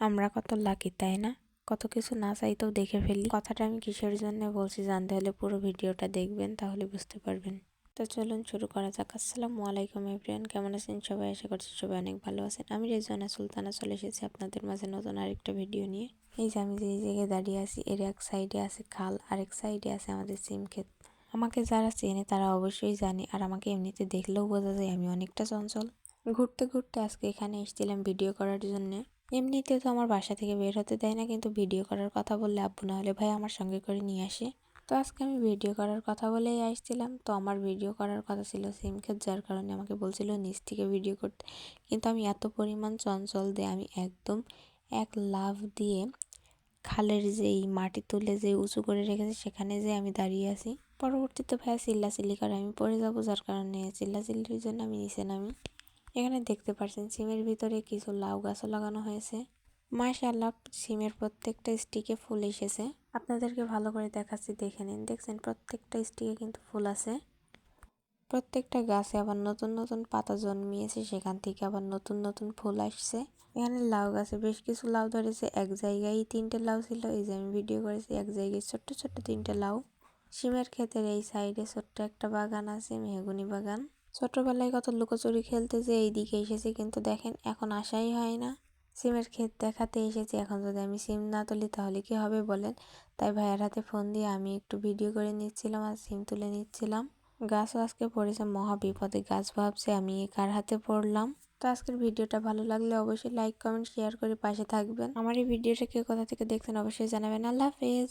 আমরা কত লাকি তাই না? কত কিছু না চাইতেও দেখে ফেলি। কথাটা আমি কিসের জন্য বলছি জানতে হলে পুরো ভিডিওটা দেখবেন, তাহলে বুঝতে পারবেন। তো চলুন শুরু করা যাক। আসসালামু আলাইকুম এভরিয়ান কেমন আছেন সবাই? আশা করছি সবাই অনেক ভালো আছেন। আমি রেজওয়ানা সুলতানা, চলে এসেছি আপনাদের মাঝে নতুন আরেকটা ভিডিও নিয়ে। এই যে আমি যে জায়গায় দাঁড়িয়ে আছি, এর এক সাইডে আছে খাল, আরেক সাইডে আছে আমাদের সিম ক্ষেত। আমাকে যারা চেনে তারা অবশ্যই জানে, আর আমাকে এমনিতে দেখলেও বোঝা যায় আমি অনেকটা চঞ্চল। ঘুরতে ঘুরতে আজকে এখানে এসেছিলাম ভিডিও করার জন্য। এমনিতে তো আমার বাসা থেকে বের হতে দেয় না, কিন্তু ভিডিও করার কথা বললে আব্বু না হলে ভাই আমার সঙ্গে করে নিয়ে আসে। তো আজকে আমি ভিডিও করার কথা বলেই আসছিলাম। তো আমার ভিডিও করার কথা ছিল সিম ক্ষেত যার কারণে আমাকে বলছিল নিচ থেকে ভিডিও করতে। কিন্তু আমি এত পরিমাণ চঞ্চল দিয়ে আমি একদম এক লাভ দিয়ে খালের যেই মাটি তুলে যে উঁচু করে রেখেছে, সেখানে যে আমি দাঁড়িয়ে আছি। পরবর্তীতে ভাইয়া চিল্লাচিল্লি করে আমি পড়ে যাব, যার কারণে চিল্লাচিল্লির জন্য আমি নিচে নামি। এখানে দেখতে পাচ্ছেন সিমের ভিতরে কিছু লাউ গাছও লাগানো হয়েছে। মাশাআল্লাহ, সিমের প্রত্যেকটা স্টিকে ফুল এসেছে। আপনাদেরকে ভালো করে দেখাচ্ছি, দেখে নিন। দেখছেন, প্রত্যেকটা স্টিকে কিন্তু ফুল আছে। প্রত্যেকটা গাছে আবার নতুন নতুন পাতা জন্মিয়েছে, সেখান থেকে আবার নতুন নতুন ফুল আসছে। এখানে লাউ গাছে বেশ কিছু লাউ ধরেছে। এক জায়গায় তিনটে লাউ ছিল, এই যে আমি ভিডিও করেছি, এক জায়গায় ছোট্ট ছোট্ট তিনটে লাউ। সিমের ক্ষেতের এই সাইডে ছোট্ট একটা বাগান আছে, মেহগুনি বাগান। ছোটবেলায় কত লুকোচুরি খেলতে যে এইদিকে এসেছি, কিন্তু দেখেন এখন আসাই হয় না। সিমের ক্ষেত দেখাতে এসেছি, এখন যদি আমি সিম না তুলি তাহলে কি হবে বলেন? তাই ভাইয়ের হাতে ফোন দিয়ে আমি একটু ভিডিও করে নিচ্ছিলাম আর সিম তুলে নিচ্ছিলাম। গাছও আজকে পড়েছে, মহা বিপদে গাছ ভাবছে, আমি কার হাতে পড়লাম? তো আজকের ভিডিওটা ভালো লাগলে অবশ্যই লাইক কমেন্ট শেয়ার করে পাশে থাকবেন। আমার এই ভিডিওটা কেউ কোথা থেকে দেখছেন অবশ্যই জানাবেন। আল্লাহ হাফেজ।